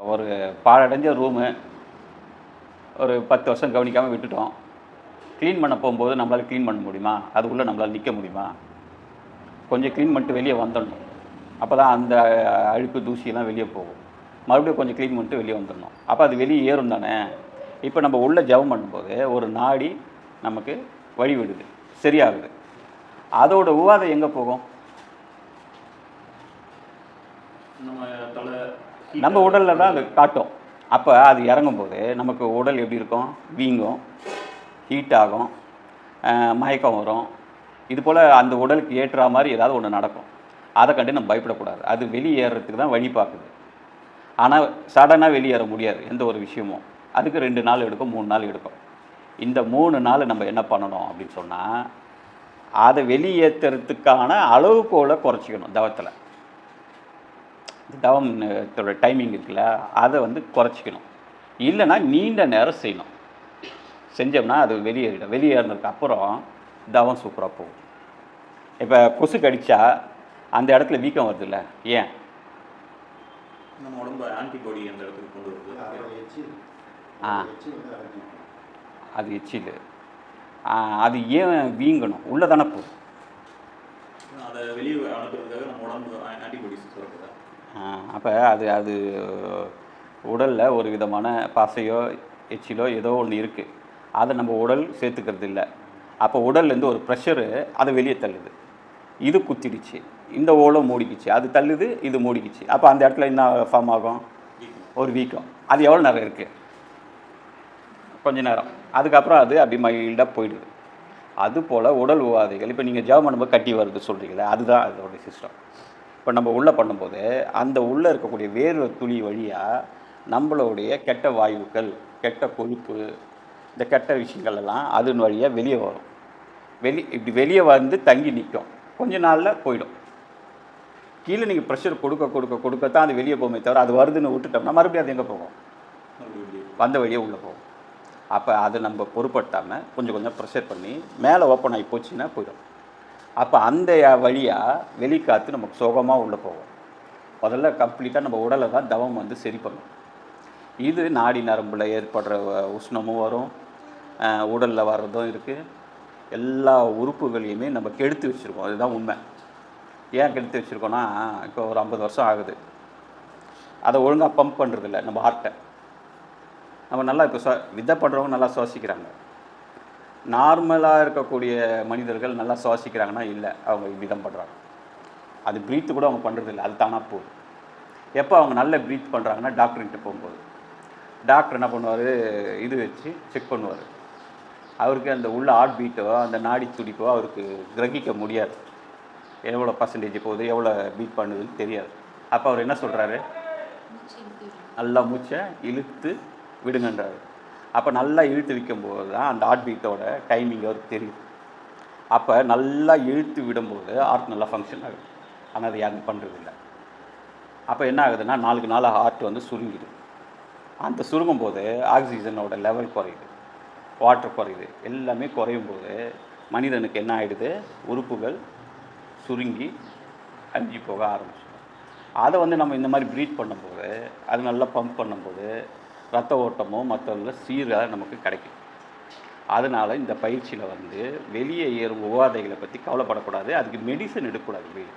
ஒரு பாழடைஞ்ச ரூமு ஒரு பத்து வருஷம் கவனிக்காமல் விட்டுட்டோம். க்ளீன் பண்ண போகும்போது நம்மளால் க்ளீன் பண்ண முடியுமா? அதுக்குள்ளே நம்மளால் நிற்க முடியுமா? கொஞ்சம் க்ளீன் பண்ணிட்டு வெளியே வந்துடணும். அப்போ தான் அந்த அழுக்கு தூசியெல்லாம் வெளியே போகும். மறுபடியும் கொஞ்சம் க்ளீன் பண்ணிட்டு வெளியே வந்துடணும். அப்போ அது வெளியே ஏறும் தானே? இப்போ நம்ம உள்ளே ஜெபம் பண்ணும்போது ஒரு நாடி நமக்கு வழி விடுது சரியாகுது. அதோட விவாதம் எங்கே போகும்? நம்ம தலை நம்ம உடலில் தான் அது காட்டும். அப்போ அது இறங்கும்போது நமக்கு உடல் எப்படி இருக்கும்? வீங்கும் ஹீட் ஆகும் மயக்கம் வரும். இது போல் அந்த உடலுக்கு ஏற்றுற மாதிரி ஏதாவது ஒன்று நடக்கும். அதை கண்டு நம்ம பயப்படக்கூடாது. அது வெளியேறதுக்கு தான் வழி பார்க்குது. ஆனால் சடனாக வெளியேற முடியாது. எந்த ஒரு விஷயமும். அதுக்கு ரெண்டு நாள் எடுக்கும் மூணு நாள் எடுக்கும். இந்த மூணு நாள் நம்ம என்ன பண்ணணும் அப்படின்னு சொன்னால் அதை வெளியேற்றுறதுக்கான அளவுகோலை குறைச்சிக்கணும் தவத்தில். தவம் டைமிங் இருக்குல்ல அதை வந்து குறைச்சிக்கணும். இல்லைன்னா நீண்ட நேரம் செய்யணும். செஞ்சோம்னா அது வெளியேறிடும் வெளியேறினதுக்கு அப்புறம் தவம் சூப்பராக போகும். இப்போ கொசு கடிச்சா அந்த இடத்துல வீக்கம் வருதுல்ல? ஏன்? நம்ம உடம்பு ஆன்டிபாடி அந்த இடத்துக்கு கொண்டு வருது. ஆ. அது எச்சில். அது ஏன் வீங்கணும்? உள்ளே தானே போகுது. அதை வெளியே அனுப்புறதுக்காக நம்ம உடம்பு ஆன்டிபாடிஸ் சுரக்குதா அப்போ அது அது உடலில் ஒரு விதமான பசையோ எச்சிலோ ஏதோ ஒன்று இருக்குது அதை நம்ம உடல் சேர்த்துக்கிறது இல்லை அப்போ உடல்லேருந்து ஒரு ப்ரெஷரு அதை வெளியே தள்ளுது. இது குத்திடுச்சு. இந்த ஓலம் மூடிக்குச்சு. அது தள்ளுது இது மூடிக்குச்சு. அப்போ அந்த இடத்துல என்ன ஃபார்ம் ஆகும்? ஒரு வீக்கம். அது எவ்வளோ நேரம் இருக்குது கொஞ்ச நேரம். அதுக்கப்புறம் அது அப்படி மைல்டாக போயிடுது. அது போல் உடல் உபாதைகள் இப்போ நீங்கள் ஜெபம் பண்ணும்போது கட்டி வருது சொல்கிறீங்களே அதுதான் அதோடைய சிஸ்டம் இப்போ நம்ம உள்ளே பண்ணும்போது அந்த உள்ளே இருக்கக்கூடிய வேர்வை துளி வழியாக நம்மளுடைய கெட்ட வாயுக்கள் கெட்ட கொழுப்பு இந்த கெட்ட விஷயங்கள் எல்லாம் அதன் வழியாக வெளியே வரும். வெளி இப்படி வெளியே வந்து தங்கி நிற்கும். கொஞ்ச நாளில் போயிடும். கீழே நீங்கள் ப்ரெஷர் கொடுக்க கொடுக்க கொடுக்க தான் அது வெளியே போகுமே தவிர அது வருதுன்னு விட்டுட்டோம்னா மறுபடியும் அது எங்கே போகும்? வந்த வழியே உள்ளே போகும். அப்போ அதை நம்ம பொருட்படுத்தாமல் கொஞ்சம் கொஞ்சம் ப்ரெஷர் பண்ணி மேலே ஓப்பன் ஆகி போச்சுன்னா போயிடும். அப்போ அந்த வழியாக வெளிக்காற்று நமக்கு சுகமாக உள்ளே போகும். முதல்ல கம்ப்ளீட்டாக நம்ம உடலை தான் தவம் வந்து சரி பண்ணும். இது நாடி நரம்பில் ஏற்படுற உஷ்ணமும் வரும். உடலில் வர்றதும் இருக்குது எல்லா உறுப்புகளையுமே நம்ம கெடுத்து வச்சுருக்கோம். அதுதான் உண்மை. ஏன் கெடுத்து வச்சுருக்கோன்னா இப்போ ஒரு ஐம்பது வருஷம் ஆகுது. அதை ஒழுங்காக பம்ப் பண்ணுறதில்ல நம்ம ஹார்ட்டை நம்ம நல்லா இப்போ சுவா விதை பண்ணுறவங்க நல்லா சுவாசிக்கிறாங்க. நார்மலாக இருக்கக்கூடிய மனிதர்கள் நல்லா சுவாசிக்கிறாங்கன்னா இல்லை அவங்க இப்படி தான் பண்ணுறாங்க அது ப்ரீத்து கூட அவங்க பண்ணுறதில்ல அது தானாக போகுது எப்போ அவங்க நல்ல ப்ரீத் பண்ணுறாங்கன்னா டாக்டர்கிட்ட போகும்போது. டாக்டர் என்ன பண்ணுவார்? இது வச்சு செக் பண்ணுவார். அவருக்கு அந்த உள்ள ஹார்ட் பீட்டோ அந்த நாடி துடிப்போ அவருக்கு கிரகிக்க முடியாது. எவ்வளோ பர்சன்டேஜ் போகுது எவ்வளோ பீட் பண்ணுதுன்னு தெரியாது. அப்போ அவர் என்ன சொல்கிறாரு நல்லா மூச்சை இழுத்து விடுங்கன்றாரு. அப்போ நல்லா இழுத்து வைக்கும்போது தான் அந்த ஹார்ட் பீட்டோட டைமிங் அவருக்கு தெரியுது அப்போ நல்லா இழுத்து விடும்போது ஹார்ட் நல்லா ஃபங்க்ஷன் ஆகுது ஆனால் அது யாரும் பண்ணுறதில்ல அப்போ என்ன ஆகுதுன்னா நாளுக்கு நாள் ஹார்ட் வந்து சுருங்கிடுது அந்த சுருங்கும் போது ஆக்சிஜனோட லெவல் குறையுது. வாட்டர் குறையுது. எல்லாமே குறையும் போது மனிதனுக்கு என்ன ஆகிடுது உறுப்புகள் சுருங்கி அஞ்சி போக ஆரம்பிச்சிடும். அதை வந்து நம்ம இந்த மாதிரி ப்ரீத் பண்ணும்போது அது நல்லா பம்ப் பண்ணும்போது ரத்த ஓட்டமோ மற்றதில் சீராக நமக்கு கிடைக்கும். அதனால் இந்த பயிற்சியில் வந்து வெளியே ஏறும் உபாதைகளை பற்றி கவலைப்படக்கூடாது. அதுக்கு மெடிசன் எடுக்கக்கூடாது. வெளியே